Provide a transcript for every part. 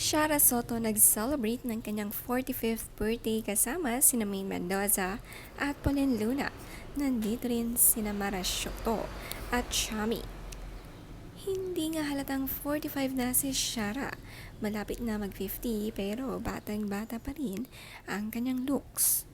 Shara Soto nag-celebrate ng kanyang 45th birthday kasama sina Maine Mendoza at Pauline Luna. Nandito rin sina Mara Soto at Shami. Hindi nga halatang 45 na si Shara. Malapit na mag-50 pero batang-bata pa rin ang kanyang looks.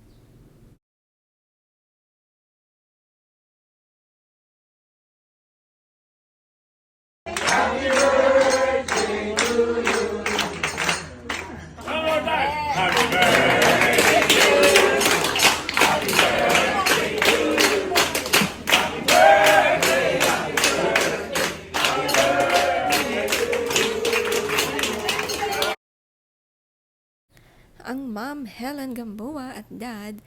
Ang mom Helen Gamboa at dad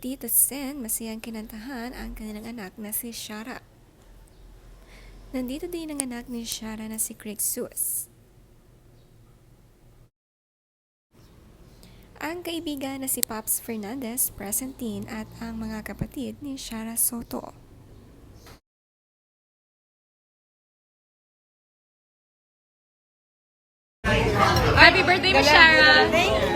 Tita Sen masayang kinantahan ang kanilang anak na si Shara. Nandito din ang anak ni Shara na si Craig Sus. Ang kaibigan na si Pops Fernandez present at ang mga kapatid ni Shara Soto. Happy birthday, Miss Shara!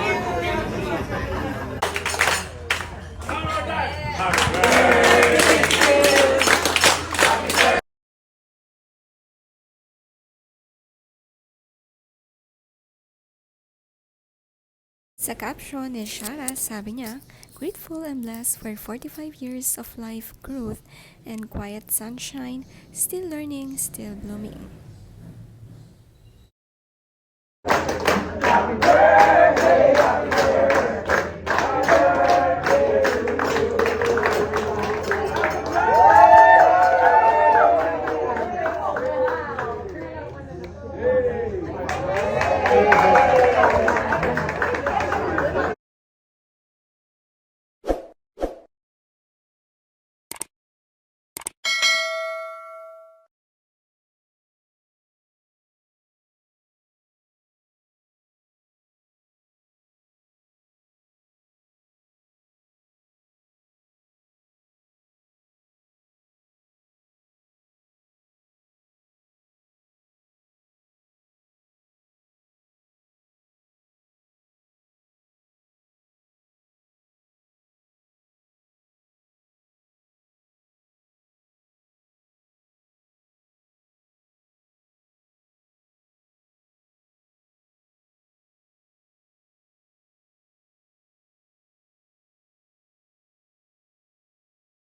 Sa caption ni Shara, sabi niya, Grateful and blessed for 45 years of life growth and quiet sunshine, still learning, still blooming.